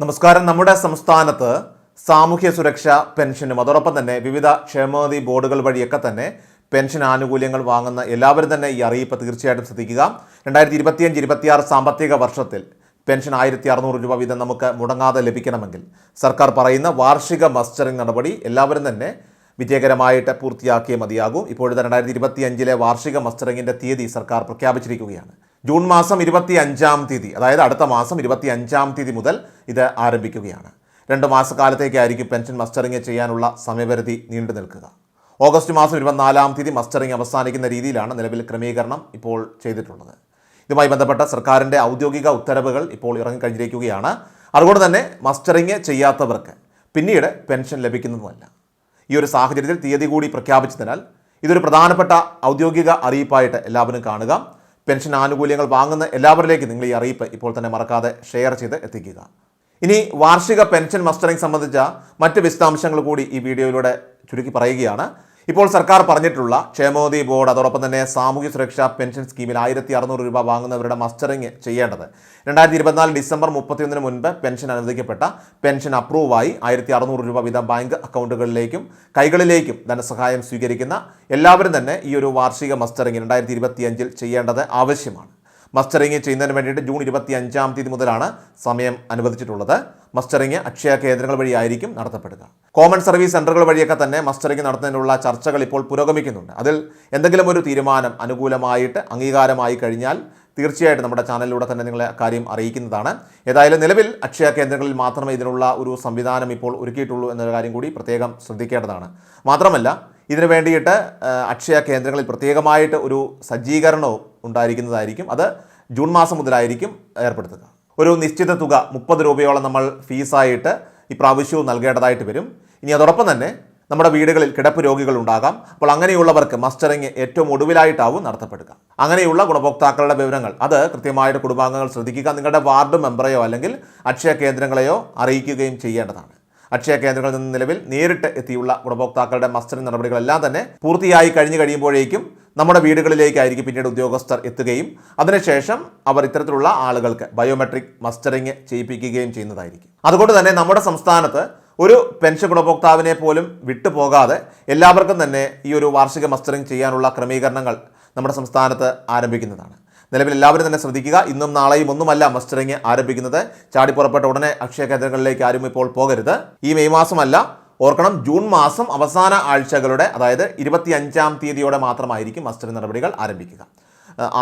നമസ്കാരം. നമ്മുടെ സംസ്ഥാനത്ത് സാമൂഹ്യ സുരക്ഷ പെൻഷനും അതോടൊപ്പം തന്നെ വിവിധ ക്ഷേമനിധി ബോർഡുകൾ വഴിയൊക്കെ തന്നെ പെൻഷൻ ആനുകൂല്യങ്ങൾ വാങ്ങുന്ന എല്ലാവരും തന്നെ ഈ അറിയിപ്പ് തീർച്ചയായിട്ടും ശ്രദ്ധിക്കുക. രണ്ടായിരത്തി ഇരുപത്തിയഞ്ച് ഇരുപത്തിയാറ് സാമ്പത്തിക വർഷത്തിൽ പെൻഷൻ ആയിരത്തി അറുന്നൂറ് രൂപ വീതം നമുക്ക് മുടങ്ങാതെ ലഭിക്കണമെങ്കിൽ സർക്കാർ പറയുന്ന വാർഷിക മസ്റ്ററിംഗ് നടപടി എല്ലാവരും തന്നെ വിജയകരമായിട്ട് പൂർത്തിയാക്കിയേ മതിയാകും. ഇപ്പോഴത്തെ രണ്ടായിരത്തി ഇരുപത്തി അഞ്ചിലെ വാർഷിക മസ്റ്ററിങ്ങിന്റെ തീയതി സർക്കാർ പ്രഖ്യാപിച്ചിരിക്കുകയാണ്. ജൂൺ മാസം ഇരുപത്തി അഞ്ചാം തീയതി അതായത് അടുത്ത മാസം ഇരുപത്തി അഞ്ചാം തീയതി മുതൽ ഇത് ആരംഭിക്കുകയാണ്. രണ്ട് മാസക്കാലത്തേക്കായിരിക്കും പെൻഷൻ മസ്റ്ററിങ് ചെയ്യാനുള്ള സമയപരിധി നീണ്ടു നിൽക്കുക. ഓഗസ്റ്റ് മാസം ഇരുപത്തിനാലാം തീയതി മസ്റ്ററിങ് അവസാനിക്കുന്ന രീതിയിലാണ് നിലവിൽ ക്രമീകരണം ഇപ്പോൾ ചെയ്തിട്ടുള്ളത്. ഇതുമായി ബന്ധപ്പെട്ട സർക്കാരിന്റെ ഔദ്യോഗിക ഉത്തരവുകൾ ഇപ്പോൾ ഇറങ്ങിക്കഴിഞ്ഞിരിക്കുകയാണ്. അതുകൊണ്ട് തന്നെ മസ്റ്ററിങ് ചെയ്യാത്തവർക്ക് പിന്നീട് പെൻഷൻ ലഭിക്കുന്നതുമല്ല. ഈ ഒരു സാഹചര്യത്തിൽ തീയതി കൂടി പ്രഖ്യാപിച്ചതിനാൽ ഇതൊരു പ്രധാനപ്പെട്ട ഔദ്യോഗിക അറിയിപ്പായിട്ട് എല്ലാവരും കാണുക. പെൻഷൻ ആനുകൂല്യങ്ങൾ വാങ്ങുന്ന എല്ലാവരിലേക്കും നിങ്ങൾ ഈ അറിയിപ്പ് ഇപ്പോൾ തന്നെ മറക്കാതെ ഷെയർ ചെയ്ത് എത്തിക്കുക. ഇനി വാർഷിക പെൻഷൻ മസ്റ്ററിംഗ് സംബന്ധിച്ച മറ്റ് വിശദാംശങ്ങൾ കൂടി ഈ വീഡിയോയിലൂടെ ചുരുക്കി പറയുകയാണ്. ഇപ്പോൾ സർക്കാർ പറഞ്ഞിട്ടുള്ള ക്ഷേമോദി ബോർഡ് അതോടൊപ്പം തന്നെ സാമൂഹ്യ സുരക്ഷാ പെൻഷൻ സ്കീമിൽ ആയിരത്തി അറുന്നൂറ് രൂപ വാങ്ങുന്നവരുടെ മസ്റ്ററിംഗ് ചെയ്യേണ്ടത്. രണ്ടായിരത്തി ഇരുപത്തിനാല് ഡിസംബർ മുപ്പത്തിയൊന്നിന് മുൻപ് പെൻഷൻ അനുവദിക്കപ്പെട്ട പെൻഷൻ അപ്രൂവായി ആയിരത്തി അറുന്നൂറ് രൂപ വീതം ബാങ്ക് അക്കൗണ്ടുകളിലേക്കും കൈകളിലേക്കും ധനസഹായം സ്വീകരിക്കുന്ന എല്ലാവരും തന്നെ ഈ ഒരു വാർഷിക മസ്റ്ററിംഗ് രണ്ടായിരത്തി ചെയ്യേണ്ടത് ആവശ്യമാണ്. മസ്റ്ററിംഗ് ചെയ്യുന്നതിന് വേണ്ടിയിട്ട് ജൂൺ ഇരുപത്തി അഞ്ചാം തീയതി മുതലാണ് സമയം അനുവദിച്ചിട്ടുള്ളത്. മസ്റ്ററിംഗ് അക്ഷയ കേന്ദ്രങ്ങൾ വഴിയായിരിക്കും നടത്തപ്പെടുക. കോമൺ സർവീസ് സെന്ററുകൾ വഴിയൊക്കെ തന്നെ മസ്റ്ററിംഗ് നടത്തുന്നതിനുള്ള ചർച്ചകൾ ഇപ്പോൾ പുരോഗമിക്കുന്നുണ്ട്. അതിൽ എന്തെങ്കിലും ഒരു തീരുമാനം അനുകൂലമായിട്ട് അംഗീകാരമായി കഴിഞ്ഞാൽ തീർച്ചയായിട്ടും നമ്മുടെ ചാനലിലൂടെ തന്നെ നിങ്ങളെ കാര്യം അറിയിക്കുന്നതാണ്. ഏതായാലും നിലവിൽ അക്ഷയ കേന്ദ്രങ്ങളിൽ മാത്രമേ ഇതിനുള്ള ഒരു സംവിധാനം ഇപ്പോൾ ഒരുക്കിയിട്ടുള്ളൂ എന്നൊരു കാര്യം കൂടി പ്രത്യേകം ശ്രദ്ധിക്കേണ്ടതാണ്. മാത്രമല്ല ഇതിനു വേണ്ടിയിട്ട് അക്ഷയ കേന്ദ്രങ്ങളിൽ പ്രത്യേകമായിട്ട് ഒരു സജ്ജീകരണവും ഉണ്ടായിരിക്കുന്നതായിരിക്കും. അത് ജൂൺ മാസം മുതലായിരിക്കും ഏർപ്പെടുത്തുക. ഒരു നിശ്ചിത തുക മുപ്പത് രൂപയോളം നമ്മൾ ഫീസായിട്ട് ഈ പ്രാവശ്യവും നൽകേണ്ടതായിട്ട് വരും. ഇനി അതോടൊപ്പം തന്നെ നമ്മുടെ വീടുകളിൽ കിടപ്പ് രോഗികൾ ഉണ്ടാകാം. അപ്പോൾ അങ്ങനെയുള്ളവർക്ക് മസ്റ്ററിങ് ഏറ്റവും ഒടുവിലായിട്ടാവും നടത്തപ്പെടുക. അങ്ങനെയുള്ള ഗുണഭോക്താക്കളുടെ വിവരങ്ങൾ അത് കൃത്യമായിട്ട് കുടുംബാംഗങ്ങൾ ശ്രദ്ധിക്കുക നിങ്ങളുടെ വാർഡ് മെമ്പറെയോ അല്ലെങ്കിൽ അക്ഷയ കേന്ദ്രങ്ങളെയോ അറിയിക്കുകയും ചെയ്യേണ്ടതാണ്. അക്ഷയ കേന്ദ്രങ്ങളിൽ നിന്ന് നിലവിൽ നേരിട്ട് എത്തിയുള്ള ഗുണഭോക്താക്കളുടെ മസ്റ്ററിംഗ് നടപടികളെല്ലാം തന്നെ പൂർത്തിയായി കഴിഞ്ഞു കഴിയുമ്പോഴേക്കും നമ്മുടെ വീടുകളിലേക്കായിരിക്കും പിന്നീട് ഉദ്യോഗസ്ഥർ എത്തുകയും അതിനുശേഷം അവർ ഇത്തരത്തിലുള്ള ആളുകൾക്ക് ബയോമെട്രിക് മസ്റ്ററിങ് ചെയ്യിപ്പിക്കുകയും ചെയ്യുന്നതായിരിക്കും. അതുകൊണ്ട് തന്നെ നമ്മുടെ സംസ്ഥാനത്ത് ഒരു പെൻഷൻ ഗുണഭോക്താവിനെ പോലും വിട്ടുപോകാതെ എല്ലാവർക്കും തന്നെ ഈ ഒരു വാർഷിക മസ്റ്ററിംഗ് ചെയ്യാനുള്ള ക്രമീകരണങ്ങൾ നമ്മുടെ സംസ്ഥാനത്ത് ആരംഭിക്കുന്നതാണ്. നിലവിൽ എല്ലാവരും തന്നെ ശ്രദ്ധിക്കുക ഇന്നും നാളെയും ഒന്നുമല്ല മസ്റ്ററിംഗ് ആരംഭിക്കുന്നത്. ചാടി പുറപ്പെട്ട ഉടനെ അക്ഷയ കേന്ദ്രങ്ങളിലേക്ക് ആരും ഇപ്പോൾ പോകരുത്. ഈ മെയ് മാസമല്ല ഓർക്കണം ജൂൺ മാസം അവസാന ആഴ്ചകളുടെ അതായത് ഇരുപത്തി അഞ്ചാം തീയതിയോടെ മാത്രമായിരിക്കും മസ്റ്റർ നടപടികൾ ആരംഭിക്കുക.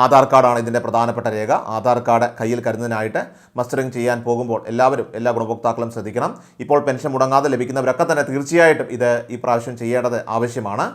ആധാർ കാർഡാണ് ഇതിന്റെ പ്രധാനപ്പെട്ട രേഖ. ആധാർ കാർഡ് കയ്യിൽ കരുതുന്നതിനായിട്ട് മസ്റ്ററിംഗ് ചെയ്യാൻ പോകുമ്പോൾ എല്ലാവരും എല്ലാ ഗുണഭോക്താക്കളും ശ്രദ്ധിക്കണം. ഇപ്പോൾ പെൻഷൻ മുടങ്ങാതെ ലഭിക്കുന്നവരൊക്കെ തന്നെ തീർച്ചയായിട്ടും ഇത് ഈ പ്രാവശ്യം ചെയ്യേണ്ടത് ആവശ്യമാണ്.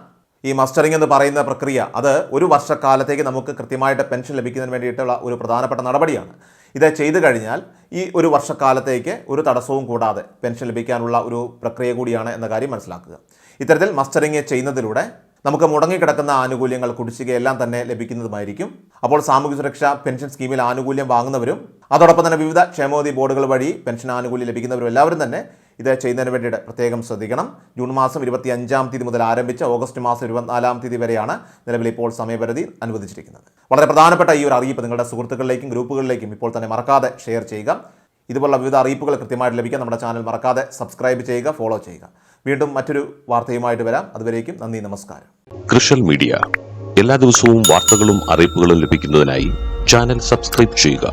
ഈ മസ്റ്ററിംഗ് എന്ന് പറയുന്ന പ്രക്രിയ അത് ഒരു വർഷക്കാലത്തേക്ക് നമുക്ക് കൃത്യമായിട്ട് പെൻഷൻ ലഭിക്കുന്നതിന് വേണ്ടിയിട്ടുള്ള ഒരു പ്രധാനപ്പെട്ട നടപടിയാണ്. ഇത് ചെയ്തു കഴിഞ്ഞാൽ ഈ ഒരു വർഷക്കാലത്തേക്ക് ഒരു തടസ്സവും കൂടാതെ പെൻഷൻ ലഭിക്കാനുള്ള ഒരു പ്രക്രിയ കൂടിയാണ് എന്ന കാര്യം മനസ്സിലാക്കുക. ഇത്തരത്തിൽ മസ്റ്ററിങ് ചെയ്യുന്നതിലൂടെ നമുക്ക് മുടങ്ങിക്കിടക്കുന്ന ആനുകൂല്യങ്ങൾ കുടിശ്ശികയെല്ലാം തന്നെ ലഭിക്കുന്നതുമായിരിക്കും. അപ്പോൾ സാമൂഹ്യ സുരക്ഷ പെൻഷൻ സ്കീമിൽ ആനുകൂല്യം വാങ്ങുന്നവരും അതോടൊപ്പം തന്നെ വിവിധ ക്ഷേമോദി ബോർഡുകൾ വഴി പെൻഷൻ ആനുകൂല്യം ലഭിക്കുന്നവരും എല്ലാവരും തന്നെ ഇത് ചെയ്യുന്നതിന് വേണ്ടിയിട്ട് പ്രത്യേകം ശ്രദ്ധിക്കണം. ജൂൺ മാസം ഇരുപത്തി അഞ്ചാം തീയതി മുതൽ ആരംഭിച്ച് ഓഗസ്റ്റ് മാസം ഇരുപത്തിനാലാം തീയതി വരെയാണ് നിലവിൽ ഇപ്പോൾ സമയപരിധി അനുവദിച്ചിരിക്കുന്നത്. വളരെ പ്രധാനപ്പെട്ട ഈ ഒരു അറിയിപ്പ് നിങ്ങളുടെ സുഹൃത്തുക്കളിലേക്കും ഗ്രൂപ്പുകളിലേക്കും ഇപ്പോൾ തന്നെ മറക്കാതെ ഷെയർ ചെയ്യുക. ഇതുപോലുള്ള വിവിധ അറിയിപ്പുകൾ കൃത്യമായിട്ട് ലഭിക്കാൻ നമ്മുടെ ചാനൽ മറക്കാതെ സബ്സ്ക്രൈബ് ചെയ്യുക ഫോളോ ചെയ്യുക. വീണ്ടും മറ്റൊരു വാർത്തയുമായിട്ട് വരാം. അതുവരേക്കും നന്ദി നമസ്കാരം. കൃഷൽ മീഡിയ. എല്ലാ ദിവസവും വാർത്തകളും അറിയിപ്പുകളും ലഭിക്കുന്നതിനായി ചാനൽ സബ്സ്ക്രൈബ് ചെയ്യുക.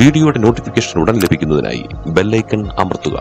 വീഡിയോയുടെ നോട്ടിഫിക്കേഷൻ ഉടൻ ലഭിക്കുന്നതിനായി ബെല്ലൈക്കൺ അമർത്തുക.